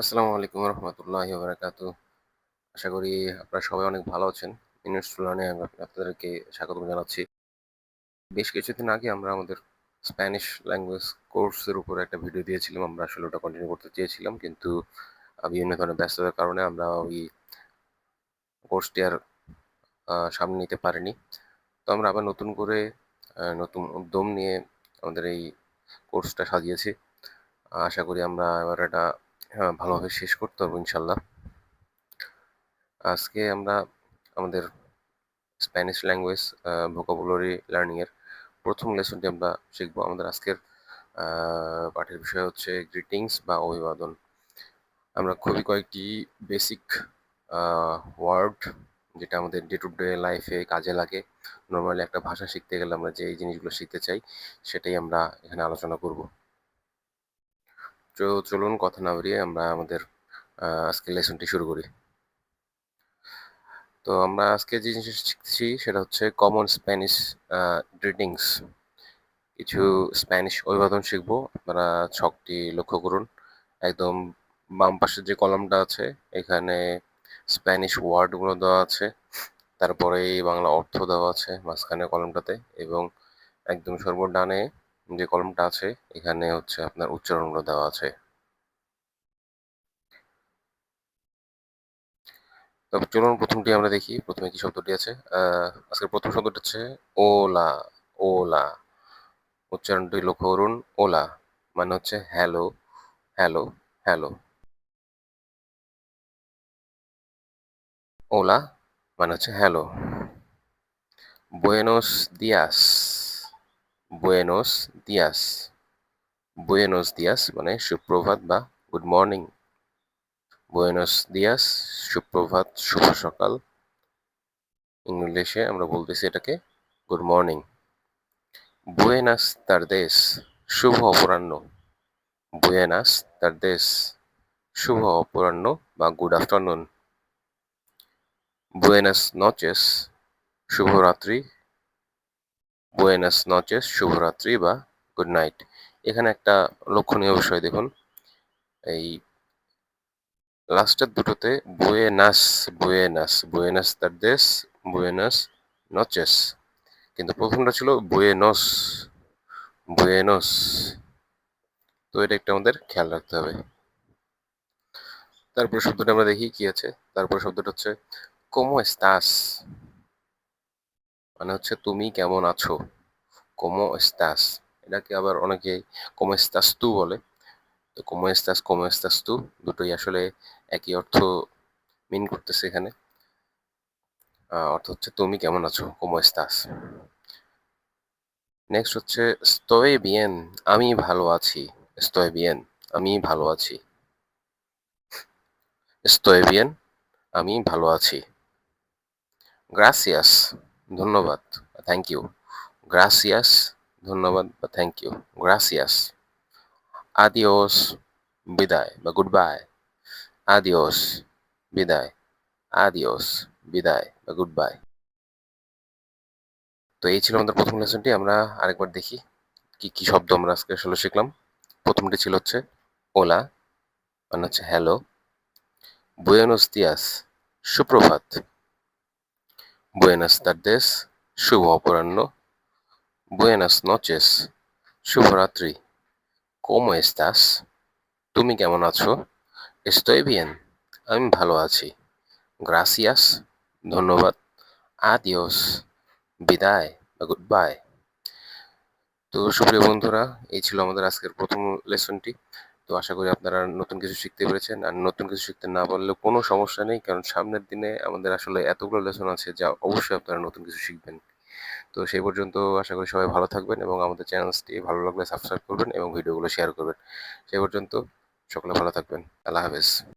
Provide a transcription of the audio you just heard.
আসসালামু আলাইকুম রহমতুল্লাহি বারাকাতু আশা করি আপনারা সবাই অনেক ভালো আছেন। ইউনিট লার্নে আমি আপনাদেরকে স্বাগত জানাচ্ছি। বেশ কিছুদিন আগে আমরা আমাদের স্প্যানিশ ল্যাঙ্গুয়েজ কোর্সের উপর একটা ভিডিও দিয়েছিলাম। আমরা আসলে ওটা কন্টিনিউ করতে চেয়েছিলাম, কিন্তু বিভিন্ন ধরনের ব্যস্ততার কারণে আমরা ওই কোর্সটি আর সামনে নিতে পারিনি। তো আমরা আবার নতুন করে নতুন উদ্যম নিয়ে আমাদের এই কোর্সটা সাজিয়েছি। আশা করি আমরা এবার এটা ভালোভাবে শেষ করতে পারব ইনশাল্লাহ। আজকে আমরা আমাদের স্প্যানিশ ল্যাঙ্গুয়েজ ভোকাবুলারি লার্নিংয়ের প্রথম লেসনটি আমরা শিখব। আমাদের আজকের পাঠের বিষয় হচ্ছে গ্রিটিংস বা অভিবাদন। আমরা খুবই কয়েকটি বেসিক ওয়ার্ড যেটা আমাদের ডে টু ডে লাইফে কাজে লাগে। নর্মালি একটা ভাষা শিখতে গেলে আমরা যে এই জিনিসগুলো শিখতে চাই সেটাই আমরা এখানে আলোচনা করব। তো চলুন কথা না বাড়িয়ে আমরা আমাদের আজকের লেসনটি শুরু করি। তো আমরা আজকে যে জিনিস শিখছি সেটা হচ্ছে কমন স্প্যানিশ গ্রিটিংস কিছু স্প্যানিশ অভিবাদন শিখব। আপনারা ছকটি লক্ষ্য করুন। একদম বাম পাশে যে কলমটা আছে, এখানে স্প্যানিশ ওয়ার্ডগুলো দেওয়া আছে। তারপরে বাংলা অর্থ দেওয়া আছে মাঝখানে কলমটাতে এবং একদম সর্বডানে যে কলমটা আছে, এখানে হচ্ছে আপনার উচ্চারণগুলো দেওয়া আছে। তবে চলুন প্রথমটি আমরা দেখি। প্রথমে কি শব্দটি আছে? আজকের প্রথম শব্দটি হচ্ছে ওলা ওলা। উচ্চারণটি লক্ষ্য করুন, ওলা মানে হচ্ছে হ্যালো হ্যালো হ্যালো। ওলা মানে হচ্ছে হ্যালো। বুয়েনোস দিয়াস। বুয়েনোস দিয়াস বুয়েনোস দিয়াস মানে সুপ্রভাত বা গুড মর্নিং বুয়েনোস দিয়াস সুপ্রভাত, শুভ সকাল। ইংলিশে আমরা বলতেছি এটাকে গুড মর্নিং বুয়েনাস তারদেস শুভ অপরাহ্ন। বুয়েনাস তারদেস শুভ অপরাহ্ন বা গুড আফটারনুন বুয়েনাস নচেস শুভরাত্রি বুয়েনাস নচেস শুভরাত্রি বা গুড নাইট এখানে একটা লক্ষণীয় বিষয় দেখুন। এই লাস্টের দুটোতে বুয়েনাস বুয়েনাস বুয়েনাস তারদেস বুয়েনাস নচেস কিন্তু প্রথমটা ছিল বুয়েনস বুয়েনস তো এটা একটা আমাদের খেয়াল রাখতে হবে। তারপরে শব্দটা আমরা দেখি কি আছে। তারপরে শব্দটা হচ্ছে কোমো এস্তাস মানে হচ্ছে তুমি কেমন আছো? কোমো এস্তাস এটাকে আবার অনেকে কোমো এস্তাস তু বলে। তো কোমো এস্তাস কোমো এস্তাস তু দুটোই আসলে একই অর্থ মিন করতেছে এখানে। অর্থ হচ্ছে তুমি কেমন আছো? কোমো এস্তাস নেক্সট হচ্ছে স্তয়ে বিয়েন, আমি ভালো আছি। স্তয়ে বিয়েন, আমি ভালো আছি। স্তয়ে বিয়েন, আমি ভালো আছি। গ্রাসিয়াস ধন্যবাদ থ্যাংক ইউ গ্রাসিয়াস ধন্যবাদ, বা থ্যাংক ইউ গ্রাসিয়াস আদিওস বিদায়, বা গুড বাই আদিওস বিদায়. আদিওস বিদায়, বা গুড বাই তো এই ছিল আমাদের প্রথম লেসনটি আমরা আরেকবার দেখি কি কি শব্দ আমরা আজকে আসলে শিখলাম। প্রথমটি ছিল হচ্ছে ওলা মানে হচ্ছে হ্যালো বুয়েনোস দিয়াস সুপ্রভাত। বুয়েনাস তারদেস শুভ অপরাহ্ন বুয়েনাস নচেস শুভরাত্রি কোমো এস্তাস তুমি কেমন আছো এস্তোয় বিয়েন আমি ভালো আছি গ্রাসিয়াস ধন্যবাদ আদিওস বিদায় গুড বাই তো সুপ্রিয় বন্ধুরা এই ছিল আমাদের আজকের প্রথম লেসনটি তো আশা করি আপনারা নতুন কিছু শিখতে পেরেছেন। আর নতুন কিছু শিখতে না পারলেও কোনো সমস্যা নেই, কারণ সামনের দিনে আমাদের আসলে এতগুলো লেসন আছে যা অবশ্যই আপনারা নতুন কিছু শিখবেন। তো সেই পর্যন্ত আশা করি সবাই ভালো থাকবেন এবং আমাদের চ্যানেলটি ভালো লাগলে সাবস্ক্রাইব করবেন এবং ভিডিওগুলো শেয়ার করবেন। সেই পর্যন্ত সকলে ভালো থাকবেন। আল্লাহ হাফেজ।